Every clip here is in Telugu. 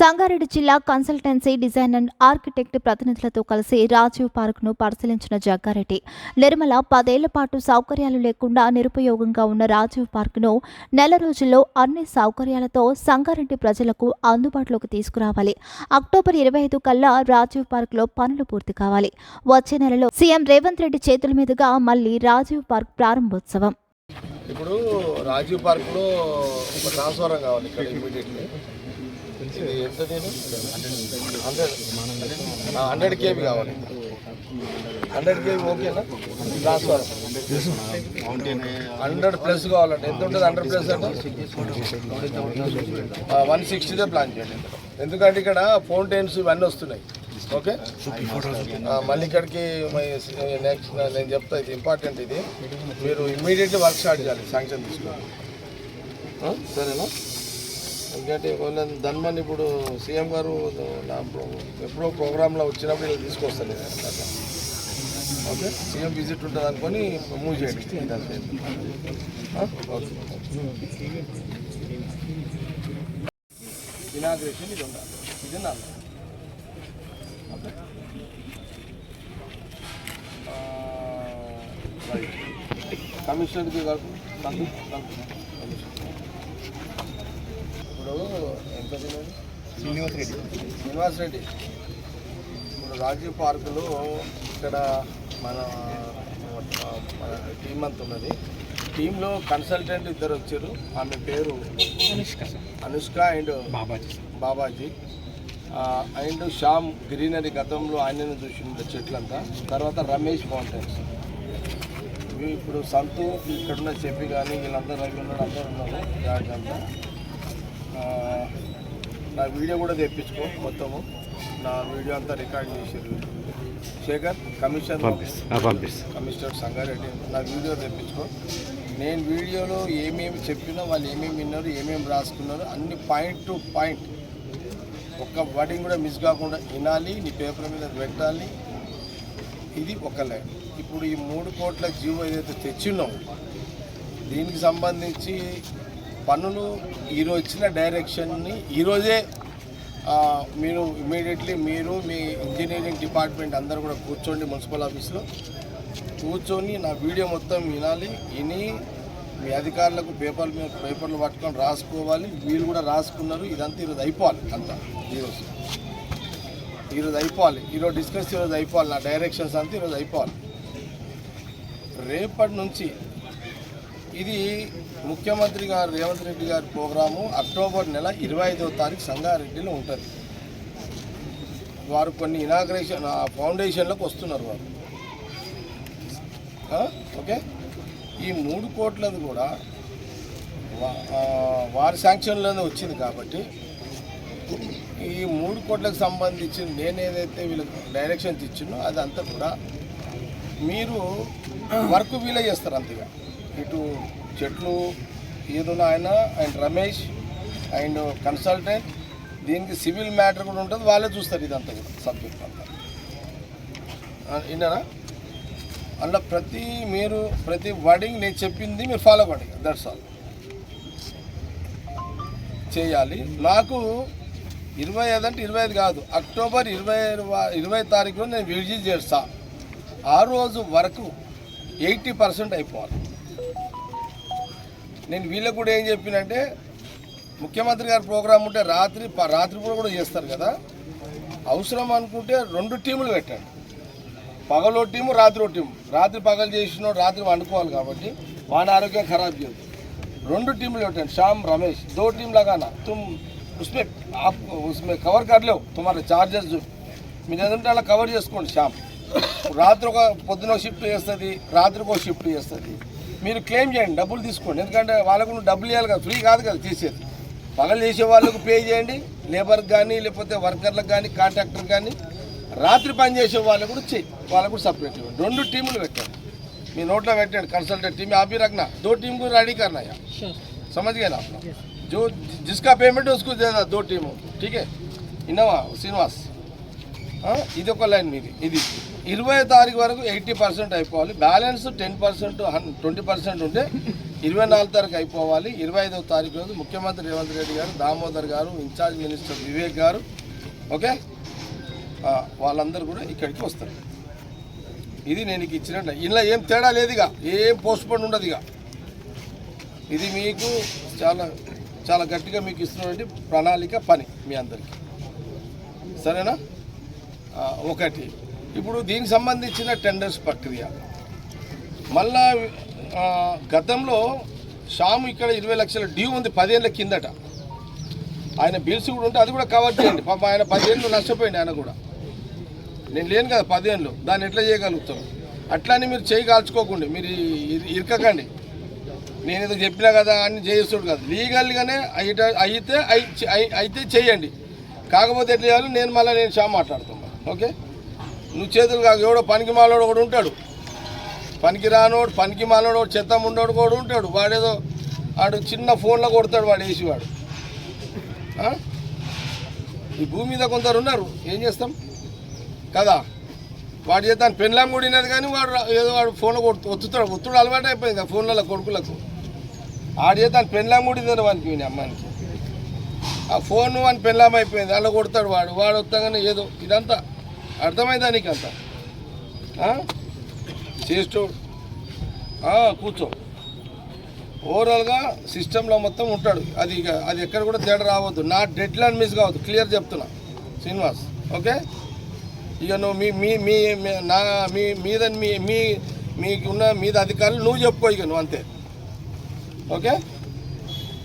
సంగారెడ్డి జిల్లా కన్సల్టెన్సీ డిజైన్ అండ్ ఆర్కిటెక్ట్ ప్రతినిధులతో కలిసి రాజీవ్ పార్క్ను పరిశీలించిన జగ్గారెడ్డి నిర్మల పదేళ్ళ పాటు సౌకర్యాలు లేకుండా నిరుపయోగంగా ఉన్న రాజీవ్ పార్క్ను నెల రోజుల్లో అన్ని సౌకర్యాలతో సంగారెడ్డి ప్రజలకు అందుబాటులోకి తీసుకురావాలి. అక్టోబర్ ఇరవై ఐదు కల్లా రాజీవ్ పార్క్లో పనులు పూర్తి కావాలి. వచ్చే నెలలో సీఎం రేవంత్ రెడ్డి చేతుల మీదుగా మళ్ళీ రాజీవ్ పార్క్ ప్రారంభోత్సవం. ఇప్పుడు రాజీవ్ పార్క్లో ఒక ట్రాన్స్ఫారం కావాలి ఇక్కడ ఇమీడియట్లీ. ఇది ఎంత నేను హండ్రెడ్ హండ్రెడ్ కేబీ కావాలి. హండ్రెడ్ కేబీ ఓకేనా హండ్రెడ్ ప్లస్ కావాలంటే ఎంత ఉంటుంది? హండ్రెడ్ ప్లస్ అంటే? వన్ సిక్స్టీదే ప్లాన్ చేయండి. ఎందుకంటే ఇక్కడ ఫౌంటైన్స్ ఇవన్నీ వస్తున్నాయి. ఓకే మళ్ళీ ఇక్కడికి నెక్స్ట్ నేను చెప్తా ఇది ఇంపార్టెంట్ ఇది. మీరు ఇమ్మీడియట్లీ వర్క్ స్టార్ట్ చేయాలి శాంక్షన్ తీసుకోండి సరేనా? ఎందుకంటే ఒకవేళ ధన్మని ఇప్పుడు సీఎం గారు నా ప్రో- ఎప్పుడో ప్రోగ్రాంలో వచ్చినప్పుడు ఇలా తీసుకొస్తాను నేను ఓకే? సీఎం విజిట్ ఉంటుంది అనుకొని మూవ్ చేయండి. ఇనాగ్రేషన్ ఇది ఉండాలి. ఇది నాలుగు ఓకే? కమిషనర్కి కాదు ఇప్పుడు ఎంత శ్రీనివాస్ రెడ్డి. శ్రీనివాస్ రెడ్డి. ఇప్పుడు రాజీవ్ పార్కులో ఇక్కడ మన మన టీం అంత ఉన్నది. టీంలో కన్సల్టెంట్ ఇద్దరు వచ్చారు. ఆమె పేరు Anushka Anushka and Babaji Babaji. And Shyam greenery గతంలో ఆయనను చూసిన చెట్లంతా. తర్వాత రమేష్ ఫౌంటైన్స్. ఇవి ఇప్పుడు సంతు ఇక్కడున్న చెప్పి కానీ వీళ్ళందరూ రవి ఉన్నాడు అందరూ ఉన్నారు. అంతా నా వీడియో కూడా తెప్పించుకో మొత్తము. నా వీడియో అంతా రికార్డ్ చేసారు శేఖర్ కమిషన్ పంపిస్తా. కమిషనర్ సంగారెడ్డి నా వీడియో తెప్పించుకో. నేను వీడియోలో ఏమేమి చెప్పినా వాళ్ళు ఏమేమి విన్నారు ఏమేమి రాసుకున్నారు అన్ని పాయింట్ టు పాయింట్ ఒక్క వర్డింగ్ కూడా మిస్ కాకుండా వినాలి నీ పేపర్ మీద పెట్టాలి. ఇది ఒక లైన్. ఇప్పుడు ఈ మూడు కోట్ల జీవో ఏదైతే తెచ్చిన్నాం దీనికి సంబంధించి పనులు ఈరోజు ఇచ్చిన డైరెక్షన్ని ఈరోజే మీరు ఇమీడియట్లీ మీరు మీ ఇంజనీరింగ్ డిపార్ట్మెంట్ అందరూ కూడా కూర్చోండి మున్సిపల్ ఆఫీస్లో. కూర్చొని నా వీడియో మొత్తం వినాలి విని మీ అధికారులకు పేపర్లు మీద పేపర్లు పట్టుకొని రాసుకోవాలి. వీళ్ళు కూడా రాసుకున్నారు. ఇదంతా ఈరోజు అయిపోవాలి అంతా ఈరోజు. ఈరోజు అయిపోవాలి. ఈరోజు డిస్కస్ ఈరోజు అయిపోవాలి. నా డైరెక్షన్స్ అంతా ఈరోజు అయిపోవాలి. రేపటి నుంచి ఇది ముఖ్యమంత్రి గారు రేవంత్ రెడ్డి గారి ప్రోగ్రాము అక్టోబర్ నెల ఇరవై ఐదవ తారీఖు సంగారెడ్డిలో ఉంటుంది. వారు కొన్ని ఇనాగ్రేషన్ ఆ ఫౌండేషన్లకు వస్తున్నారు వారు. ఓకే? ఈ మూడు కోట్లది కూడా వారి శాంక్షన్లోనే వచ్చింది కాబట్టి ఈ మూడు కోట్లకు సంబంధించి నేను ఏదైతే వీళ్ళకి డైరెక్షన్స్ ఇచ్చినో అదంతా కూడా మీరు వర్క్ వీలే చేస్తారు అంతగా. ఇటు చెట్లు ఈదున ఆయన అండ్ రమేష్ అండ్ కన్సల్టెంట్ దీనికి సివిల్ మ్యాటర్ కూడా ఉంటుంది వాళ్ళే చూస్తారు ఇదంతా కూడా సబ్జెక్ట్ అంతా. విన్నారా? అందులో ప్రతి మీరు ప్రతి వర్డింగ్ నేను చెప్పింది మీరు ఫాలో అవ్వండి దట్స్ ఆల్ చేయాలి. నాకు ఇరవై ఐదు అంటే ఇరవై ఐదు కాదు అక్టోబర్ ఇరవై ఇరవై తారీఖులో నేను విజిట్ చేస్తా. ఆ రోజు వరకు ఎయిటీ పర్సెంట్ అయిపోవాలి. నేను వీళ్ళకు కూడా ఏం చెప్పినంటే ముఖ్యమంత్రి గారి ప్రోగ్రాం ఉంటే రాత్రి రాత్రిపూట కూడా చేస్తారు కదా. అవసరం అనుకుంటే రెండు టీములు పెట్టండి. పగలో టీము రాత్రి టీము. రాత్రి పగలు చేసిన రాత్రి వండుకోవాలి కాబట్టి వాడి ఆరోగ్యం ఖరాబ్ చేయదు. రెండు టీములు పెట్టండి. శ్యామ్ రమేష్. దో టీం లగానా? తుమ్ ఉస్మే ఉస్మే కవర్ కట్లేవు తుమ్మారా చార్జెస్ మీరు ఏదంటే అలా కవర్ చేసుకోండి శ్యామ్. రాత్రి ఒక పొద్దున షిఫ్ట్ చేస్తుంది రాత్రికి ఒక షిఫ్ట్ చేస్తుంది. మీరు క్లెయిమ్ చేయండి డబ్బులు తీసుకోండి ఎందుకంటే వాళ్ళకు నువ్వు డబ్బులు ఇవ్వాలి కదా ఫ్రీ కాదు కదా తీసేది పగలు చేసే వాళ్ళకు పే చేయండి లేబర్కి కానీ లేకపోతే వర్కర్లకు కానీ కాంట్రాక్టర్కి కానీ రాత్రి పని చేసే వాళ్ళకు కూడా చెయ్యి వాళ్ళకు కూడా సపరేట్ ఇవ్వండి రెండు టీములు పెట్టండి మీ నోట్లో పెట్టండి कंसल्टेंट टीम आप भी रखना दो टीम को रेडी करना यार समझ गए ना आप लोग? जो जिसका पेमेंट है उसको देना दो टीमों ठीक है इनोवा श्रीनिवास ఆ, ఇది ఒక లైన్ మీది. ఇది ఇరవై తారీఖు వరకు ఎయిటీ పర్సెంట్ అయిపోవాలి. Balance ten percent twenty percent ఉంటే ఇరవై నాలుగు తారీఖు అయిపోవాలి. ఇరవై ఐదవ తారీఖు రోజు ముఖ్యమంత్రి రేవంత్ రెడ్డి గారు దామోదర్ గారు ఇన్ఛార్జ్ మినిస్టర్ వివేక్ గారు ఓకే? వాళ్ళందరూ కూడా ఇక్కడికి వస్తారు. ఇది నేను నీకు ఇచ్చిన ఇలా ఏం తేడా లేదు ఇక ఏం పోస్ట్పోన్ ఉండదుగా. ఉండదు ఇక ఇది మీకు చాలా చాలా గట్టిగా మీకు ఇస్తున్నటువంటి ప్రణాళిక పని మీ అందరికీ. సరేనా? ఒకటి. ఇప్పుడు దీనికి సంబంధించిన టెండర్స్ ప్రక్రియ. మళ్ళా గతంలో షాము ఇక్కడ ఇరవై లక్షల డ్యూ ఉంది పదేళ్ళ కిందట. ఆయన బిల్స్ కూడా ఉంటే అది కూడా కవర్ చేయండి. పాప ఆయన పదేళ్ళు నష్టపోయింది ఆయన కూడా. నేను లేను కదా పదేళ్ళు. దాన్ని ఎట్లా చేయగలుగుతాను అట్లానే మీరు చేయి కాల్చుకోకండి. మీరు ఇరకకండి. నేను ఏదో చెప్పినా కదా అని చేయిస్తాడు కదా. లీగల్గానే అయితే అయితే అయితే చేయండి. కాకపోతే ఎట్లా చేయాలి? నేను మళ్ళీ నేను షా మాట్లాడుతాను ఓకే? నువ్వు చేతులు కాదు ఎవడో పనికి మాలోడు ఒకడు ఉంటాడు. పనికి రానోడు పనికి మాలోడు చెత్త ఉండోడు కూడా ఉంటాడు. వాడేదో వాడు చిన్న ఫోన్లో కొడతాడు వాడు వేసి వాడు ఈ భూమి మీద కొందరు ఉన్నారు. ఏం చేస్తాం? కదా? వాడు చేస్తాను పెన్లాం కూడినది కానీ వాడు ఏదో వాడు ఫోన్లో కొడుతు ఒత్తుతాడు. ఒత్తుడు అలవాటు అయిపోయింది కదా ఫోన్లలో కొడుకులకు. ఆడు చేస్తాను పెళ్ళాం కూడిందని వానికి విని అమ్మానికి. ఆ ఫోన్ వాని పెన్లాం అయిపోయింది. అలా కొడతాడు వాడు. వాడు వస్తాగానే ఏదో ఇదంతా అర్థమైందా నీకంత చేస్తూ కూర్చో. ఓవరాల్గా సిస్టంలో మొత్తం ఉంటాడు. అది ఇక అది ఎక్కడ కూడా తేడా రావద్దు. నా డెడ్ లైన్ మిస్ కావద్దు. క్లియర్ చెప్తున్నా. శ్రీనివాస్ ఓకే? ఇక నువ్వు మీ మీ మీ మీ- నా మీ మీద మీ మీ మీకున్న మీద అధికారులు నువ్వు చెప్పుకో ఇక నువ్వు అంతే. ఓకే?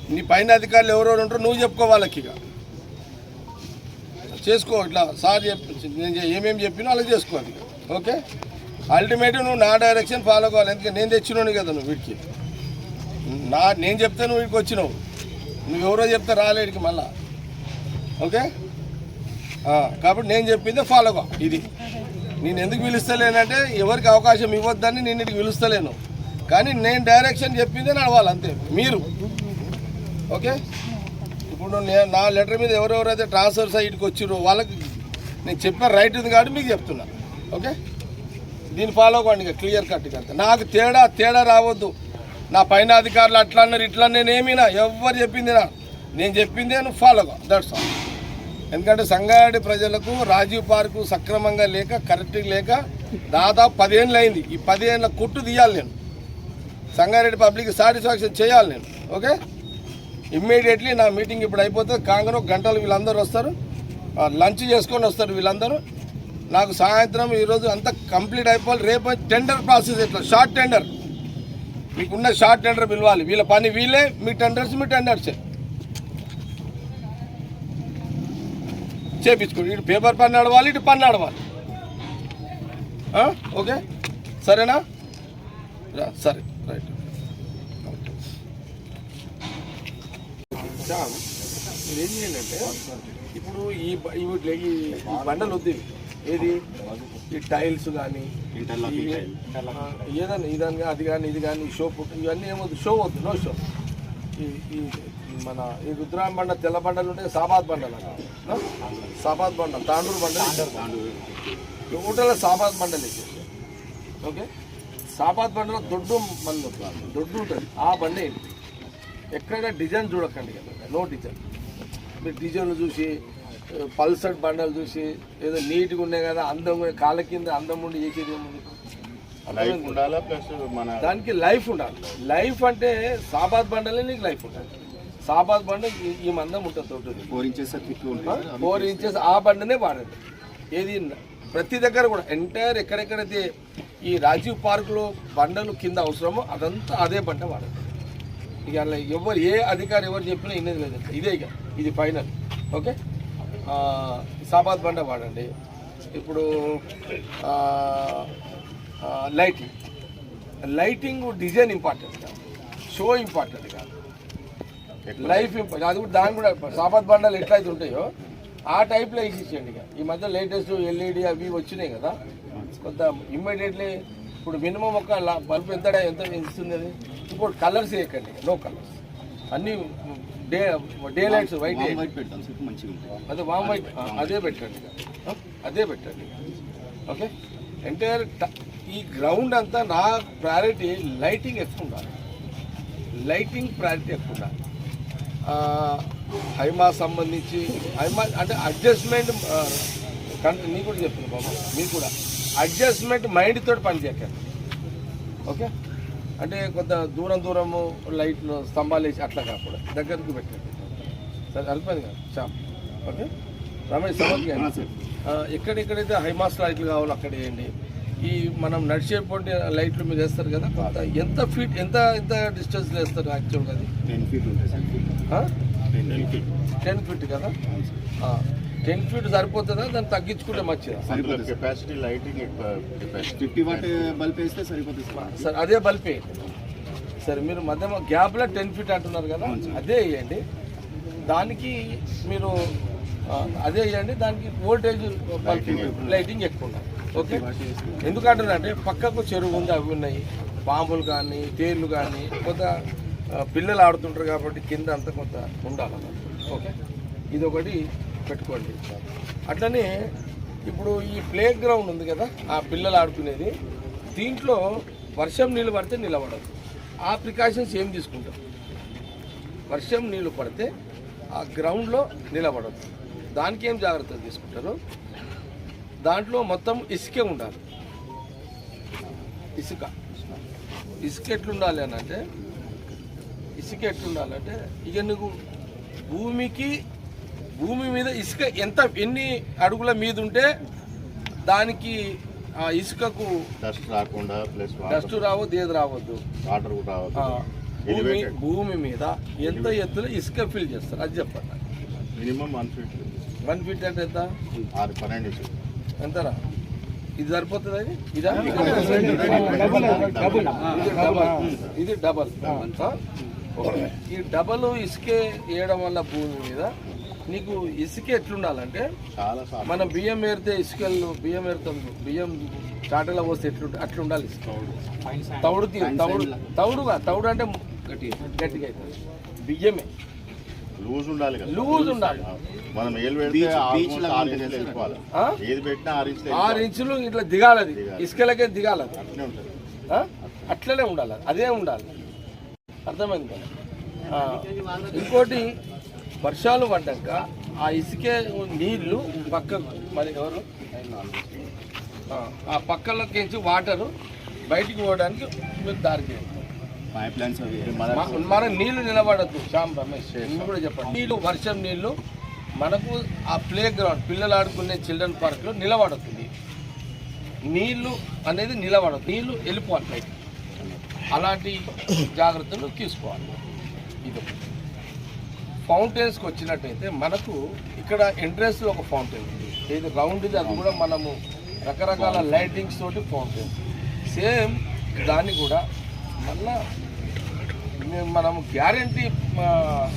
నీ పైన అధికారులు ఎవరెవరు ఉంటారో నువ్వు చెప్పుకో వాళ్ళకి ఇక. చేసుకో ఇట్లా సార్ చెప్పి నేను ఏమేమి చెప్పినో అలా చేసుకో అది. ఓకే? అల్టిమేట్ నువ్వు నా డైరెక్షన్ ఫాలో కావాలి. ఎందుకంటే నేను తెచ్చినోని కదా నువ్వు వీడికి. నా నేను చెప్తే నువ్వు వీడికి వచ్చినావు. నువ్వు ఎవరో చెప్తే రాలేడికి మళ్ళా. ఓకే? కాబట్టి నేను చెప్పిందే ఫాలో కా ఇది. నేను ఎందుకు పిలుస్తలేనంటే ఎవరికి అవకాశం ఇవ్వద్దని నేను ఇటు పిలుస్తలేను. కానీ నేను డైరెక్షన్ చెప్పిందే నడవాలి అంతే. మీరు. ఓకే? ఇప్పుడు నేను నా లెటర్ మీద ఎవరెవరైతే ట్రాన్స్ఫర్ సైట్కి వచ్చిరో వాళ్ళకి నేను చెప్పిన రైట్ ఉంది కాబట్టి మీకు చెప్తున్నా. ఓకే? దీన్ని ఫాలో అవ్వండి క్లియర్ కట్గా నాకు తేడా తేడా రావద్దు. నా పైన అధికారులు అట్లా అన్నారు ఇట్లా నేనేమినా? ఎవరు చెప్పింది నా నేను చెప్పిందే నువ్వు ఫాలో దట్స్ ఆల్ ఎందుకంటే సంగారెడ్డి ప్రజలకు రాజీవ్ పార్కు సక్రమంగా లేక కరెక్ట్గా లేక దాదాపు పదిహేనులు అయింది. ఈ పదిహేనుల కొట్టు తీయాలి నేను. సంగారెడ్డి పబ్లిక్ సాటిస్ఫాక్షన్ చేయాలి నేను. ఓకే? ఇమ్మీడియట్లీ నా మీటింగ్ ఇప్పుడు అయిపోతే కాంగ్రెస్ గంటలు వీళ్ళందరూ వస్తారు. లంచ్ చేసుకొని వస్తారు వీళ్ళందరూ. నాకు సాయంత్రం ఈరోజు అంతా కంప్లీట్ అయిపోవాలి. రేపు టెండర్ ప్రాసెస్ ఎట్లా? Short tender. మీకున్న షార్ట్ టెండర్ పిలవాలి. వీళ్ళ పని వీళ్ళే మీ టెండర్స్ మీ టెండర్సే. చేపించుకోండి. ఇటు పేపర్ పని నడవాలి ఇటు పని నడవాలి. ఓకే? సరేనా? రా, సరే. శ్యామ్, మీరు ఏం చేయండి అంటే ఇప్పుడు ఈ ఈ బండలు వద్దు. ఏది? ఈ టైల్స్ కానీ ఏదన్నా ఇదని అది కానీ ఇది కానీ షో పుట్టు ఇవన్నీ ఏమొద్దు షో వద్దు నో షో. ఈ మన ఈ రుద్రాం బండ తెల్ల బండలు ఉంటాయి సాబాద్ బండలు అన్నమాట. ఆ? సాబాద్ బండలు తాండూరు బండలు టోటల్ సాబాద్ బండలు వేసేసి ఓకే? సాబాద్ బండలో దొడ్డు మన దొడ్డు ఉంటుంది. ఆ బండ ఏంటి ఎక్కడైనా డిజైన్ చూడకండి కదా నో డిజైన్. మీరు డిజైన్లు చూసి పల్సర్ బండలు చూసి ఏదో నీట్గా ఉన్నాయి కదా అందంగా ఉన్నాయి, కాళ్ళ కింద అందం ఉండి చేసేది ఏముంది? లైఫ్ ఉండాలా ప్లస్ మన దానికి లైఫ్ ఉండాలి. లైఫ్ అంటే సాబాద్ బండలే నీకు లైఫ్ ఉండాలి. సాబాద్ బండ ఈ- మందం ఉంటుంది తోటి ఫోర్ ఇంచెస్ ఫోర్ ఇంచెస్ ఆ? బండనే వాడండి ఏది ప్రతి దగ్గర కూడా ఎంటైర్ ఎక్కడెక్కడైతే ఈ రాజీవ్ పార్కులో బండలు కింద అవసరమో అదంతా అదే బండ వాడండి ఇక అలా ఎవరు ఏ అధికారి ఎవరు చెప్పినా ఇన్నది లేదు. ఇదే ఇక ఇది ఫైనల్. ఓకే? సాబాద్ బండ వాడండి. ఇప్పుడు లైటింగ్. లైటింగ్ డిజైన్ ఇంపార్టెంట్ కాదు. షో ఇంపార్టెంట్ కాదు. లైఫ్ ఇంపార్టెంట్ అది కూడా దాని కూడా సాబాద్ బండాలు ఎట్లయితే ఉంటాయో ఆ టైప్లో వేసేసేయండి ఇక. ఈ మధ్య లేటెస్ట్ ఎల్ఈడి అవి వచ్చినాయి కదా. కొంత ఇమ్మీడియట్లీ ఇప్పుడు మినిమం ఒక బల్బ్ ఎంత ఎంత ఇస్తుంది అది? ఇప్పుడు కలర్స్ వేయకండి నో కలర్స్ అన్నీ డే డే లైట్స్ వైట్ అదే వామ్ వైట్ అదే పెట్టండి. అదే పెట్టండి. ఓకే ఎంటైర్ ఈ గ్రౌండ్ అంతా నా ప్రయారిటీ లైటింగ్ ఎక్కువ ఉండాలి. లైటింగ్ ప్రయారిటీ ఎక్కువ ఉండాలి. హైమా సంబంధించి హైమా అంటే అడ్జస్ట్మెంట్ నీ కూడా చెప్తున్నా బాబు మీకు కూడా. అడ్జస్ట్మెంట్ మైండ్ తోటి పని చేయకండి ఓకే అంటే కొంత దూరం దూరము లైట్లు స్తంభాలు వేసి అట్లా కాకుండా దగ్గరకు పెట్టండి. సరే అర్థమైంది కదా? Shop okay? రమేష్ సమర్థ ఎక్కడెక్కడైతే హైమాస్ లైట్లు కావాలో అక్కడ వేయండి. ఈ మనం నడిచేటువంటి లైట్లు మీరు వేస్తారు కదా కొంత ఎంత ఫీట్ ఎంత ఎంత డిస్టెన్స్ వేస్తారు యాక్చువల్గా అది? Ten feet ten feet. కదా? టెన్ ఫీట్ సరిపోతుందా? దాన్ని తగ్గించుకుంటే మంచిదా? Capacity lighting fifty watt bulb వేస్తే సరిపోతుంది సార్. అదే బల్బే. సరే మీరు మధ్య గ్యాప్లో టెన్ ఫీట్ అంటున్నారు కదా అదే వేయండి. దానికి మీరు అదే వేయండి. దానికి వోల్టేజ్ లైటింగ్ ఎక్కువ. ఉండాలి. ఓకే? ఎందుకంటున్నారంటే పక్కకు చెరువు ఉంది అవి ఉన్నాయి. పాములు కానీ తేళ్ళు కానీ కొంత పిల్లలు ఆడుతుంటారు కాబట్టి కింద అంతా కొంత ఉండాలన్నమాట ఓకే? ఇది ఒకటి పెట్టుకోండి. అట్లనే ఇప్పుడు ఈ ప్లే గ్రౌండ్ ఉంది కదా ఆ పిల్లలు ఆడుకునేది దీంట్లో వర్షం నీళ్ళు పడితే నిలబడదు. ఆ ప్రికాషన్స్ ఏం తీసుకుంటాం వర్షం నీళ్ళు పడితే ఆ గ్రౌండ్లో నిలబడదు. దానికి ఏం జాగ్రత్తలు తీసుకుంటారు? దాంట్లో మొత్తం ఇసుకే ఉండాలి. ఇసుక. ఇసుక ఎట్లుండాలి అని అంటే ఇసుక ఎట్లుండాలంటే ఇక నువ్వు భూమికి భూమి మీద ఇసుక ఎంత ఎన్ని అడుగుల మీద ఉంటే దానికి ఆ ఇసుకకు డస్ట్ రాకుండా ప్లస్ డస్ట్ రావద్దు ఏది రావద్దు. వాటర్ కూడా రావద్దు. భూమి. భూమి మీద ఎంత ఎత్తులో ఇసుక ఫిల్ చేస్తారు అది చెప్పండి minimum one feet one feet అంటే ఎంత? ఆరు పన్నెండు ఎంతరా? ఇది సరిపోతుంది అది ఇదా? ఇది డబల్. ఈ డబల్ ఇసుకే వేయడం వల్ల భూమి మీద నీకు ఇసుక ఎట్లుండాలంటే మనం బియ్యం ఏరితే ఇసుకలు బియ్యం ఏరుతాం బియ్యం చాటలో పోస్తే ఎట్లుంటే అట్లా ఉండాలి తౌడు. తౌడు తౌడుగా తౌడు అంటే గట్టిగా గట్టిగా అవుతుంది. బియ్యమే. లూజ్ ఉండాలి కదా. లూజ్ ఉండాలి. మనం? ఏది పెట్టినా ఆరు ఇంచులు ఇట్లా దిగాలి అది. ఇసుకలకే దిగాలి అది. అట్లనే ఉంటుంది. ఆ? అట్లనే ఉండాలి. అది. ఉండాలి. అర్థమైంది కదా? ఇంకోటి వర్షాలు పడ్డాక ఆ ఇసుకే నీళ్ళు పక్కకు మరి ఎవరు? ఆ, ఆ పక్కలోకించి వాటరు బయటికి పోవడానికి మీరు దారి మన నీళ్ళు నిలబడద్దు శ్యామ్ రమేష్. కూడా చెప్పండి నీళ్ళు వర్షం నీళ్ళు మనకు ఆ ప్లే గ్రౌండ్ పిల్లలు ఆడుకునే చిల్డ్రన్ పార్క్లో నిలబడద్దు నీళ్ళు. నీళ్ళు అనేది నిలబడదు నీళ్ళు వెళ్ళిపోవాలి అలాంటి జాగ్రత్తలు తీసుకోవాలి. ఇది. ఫౌంటైన్స్కి వచ్చినట్టయితే మనకు ఇక్కడ ఎంట్రన్స్ ఒక ఫౌంటైన్ ఉంది ఇది రౌండ్ ఇది అది కూడా మనము రకరకాల లైటింగ్స్ తోటి ఫౌంటైన్ సేమ్ దాన్ని కూడా మళ్ళా మేము మనము guarantee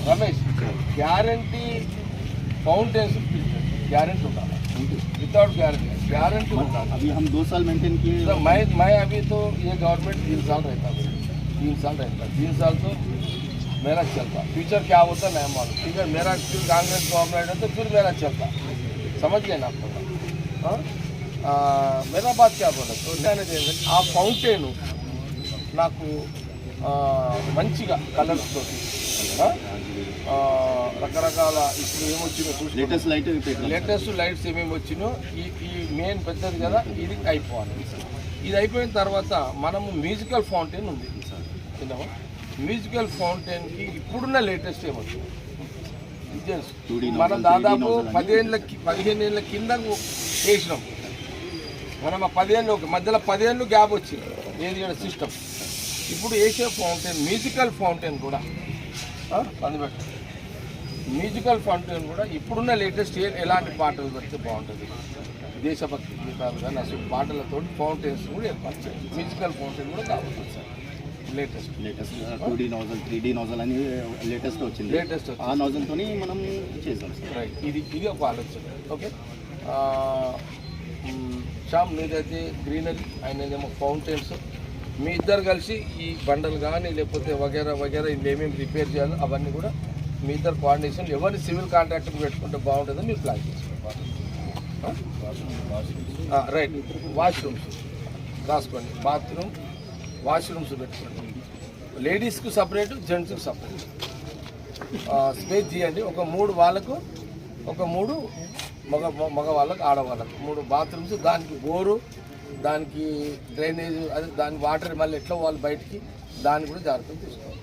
Ramesh guarantee fountains guarantee ఉండాలి వితౌట్ గ్యారంటీ గ్యారంటీ ఉండాలి अभी हम दो साल मेंटेन किए तो मैं मैं अभी तो ये गवर्नमेंट तीन साल रहता है तीन साल रहता तीन साल तो मेरा चलता फ्यूचर क्या होता नहीं मालूम ठीक है मेरा फिर कांग्रेस गवर्नमेंट है तो फिर मेरा चलता समझ गए ना आप लोग हाँ? आ, मेरा बात क्या बोला तो నేను ఏంటంటే ఆ ఫౌంటైన్ నాకు ఆ, మంచిగా కలర్స్ తోటి ఆ? ఆ, రకరకాల ఇప్పుడు ఏమొచ్చిందో చూసి लेटेस्ट लाइट పెట్టాం లేటెస్ట్ లైట్స్ ఏమేమి వచ్చినో ఈ ఈ మెయిన్ పెద్దది కదా ఇది అయిపోవాలి ఇది అయిపోయిన తర్వాత మనము మ్యూజికల్ ఫౌంటైన్ ఉంది విన్నామా మ్యూజికల్ ఫౌంటైన్కి ఇప్పుడున్న లేటెస్ట్. 2D మనం దాదాపు 3D nozzle అని. పదిహేనుల పదిహేను ఏళ్ళ కింద వేసినాం మనం ఆ పదిహేను మధ్యలో పదిహేను గ్యాప్ వచ్చింది. ఏది సిస్టమ్. ఇప్పుడు వేసే ఫౌంటైన్ మ్యూజికల్ ఫౌంటైన్ కూడా ఆ, అందుబాటు మ్యూజికల్ ఫౌంటైన్ కూడా ఇప్పుడున్న లేటెస్ట్ ఏ ఎలాంటి పాటలు పెడితే బాగుంటుంది? దేశభక్తి గీతాలు కానీ అసలు పాటలతో ఫౌంటైన్స్ కూడా ఏర్పాటు చేయాలి మ్యూజికల్ ఫౌంటైన్ కూడా కావాలి sir latest latest two D nozzle three D nozzle అని లేటెస్ట్ వచ్చింది. లేటెస్ట్ ఆ నోజల్తోని మనం సార్ రైట్ ఇది ఇది ఒక ఆలోచన ఓకే శ్యామ్ మీదైతే గ్రీనరీ ఆయనదేమో ఫౌంటైన్స్. మీ ఇద్దరు కలిసి ఈ బండలు కానీ లేకపోతే వగేరా వగేరా ఇది ఏమేమి రిపేర్ చేయాలో అవన్నీ కూడా మీ ఇద్దరు కోఆర్డినేషన్ ఎవరిని సివిల్ కాంట్రాక్టర్ పెట్టుకుంటే బాగుంటుందో మీరు ప్లాన్ చేసుకోవాలి రైట్ వాష్రూమ్స్ రాసుకోండి బాత్రూమ్ వాష్రూమ్స్ పెట్టుకోండి లేడీస్కు సపరేట్ జెంట్స్కి సపరేట్. స్పేస్ చేయండి ఒక మూడు వాళ్ళకు ఒక మూడు మగ మగ వాళ్ళకు ఆడవాళ్ళకు. మూడు బాత్రూమ్స్ దానికి బోరు దానికి డ్రైనేజ్ అదే దాని వాటర్ మళ్ళీ ఎట్లా వాళ్ళు బయటికి దాన్ని కూడా జాగ్రత్తలు తీసుకోవాలి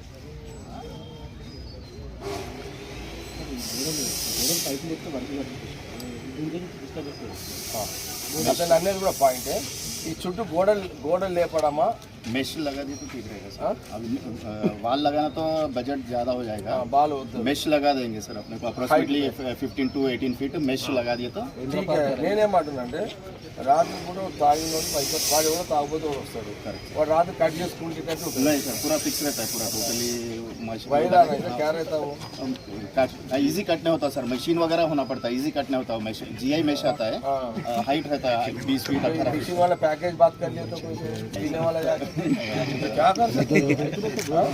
అతను అనేది కూడా పాయింటే ఈ చుట్టూ గోడలు గోడలు లేపడమా मेश लगा दी तो ठीक रहेगा हाँ? सर अब वाल लगाना तो बजट ज़्यादा हो जाएगा బాలు వద్దు मेश लगा देंगे सर अपने को approximately fifteen to eighteen feet mesh लगा दिए तो ठीक है నేనేమంటున్నా అంటే రాత్రి కూడా తాగిన వాడు పైసా వాడు ఎవడో తాగుబోతూ వాడు వస్తాడు వాడు రాత్రి కట్ చేసుకుంటే కట్టి ఉంటుంది नहीं सर पूरा फिक्स रहता है पूरा टोटली मशीन వైరా అయితే క్యార్ అవుతావు इजी कट नहीं होता सर मशीन वगैरह होना पड़ता है इजी कट नहीं होता मेश जी आई मेश आता है हाइट रहता है बीस फीट अठारह फीट फिशिंग वाला पैकेज बात कर लिया तो कोई से पीने वाला जाके तो क्या कर सकते हैं? हाँ?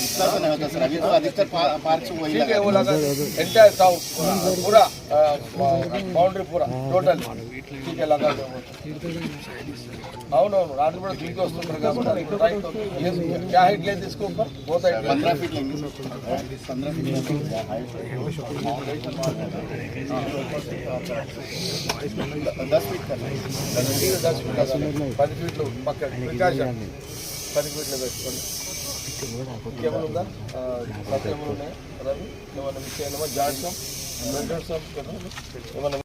इतना तो नहीं होता सर अभी तो अधिकतर पार्क वही ठीक है लगा वो लगा एंटायर टाउन पूरा बाउंड्री पूरा टोटल ठीक है लगा दो అవునవును రాత్రి కూడా దిగి వస్తుంటారు కాబట్టి రైట్ క్యా హైట్ లేదు इसको ऊपर बहुत हाइट पंद्रह फीट लेंगे सर पंद्रह फीट लेंगे हाइट दस फीट कर लेंगे దస్ పది ఫీట్లు ప్రికాషన్ పది ఫీట్లు పెట్టుకోండి ఇంకేమైనా ఉందా ఉన్నాయి రవి ఏమైనా మిస్ అయినామా జాడ్సం వెంకటేశ్వర ఏమన్నా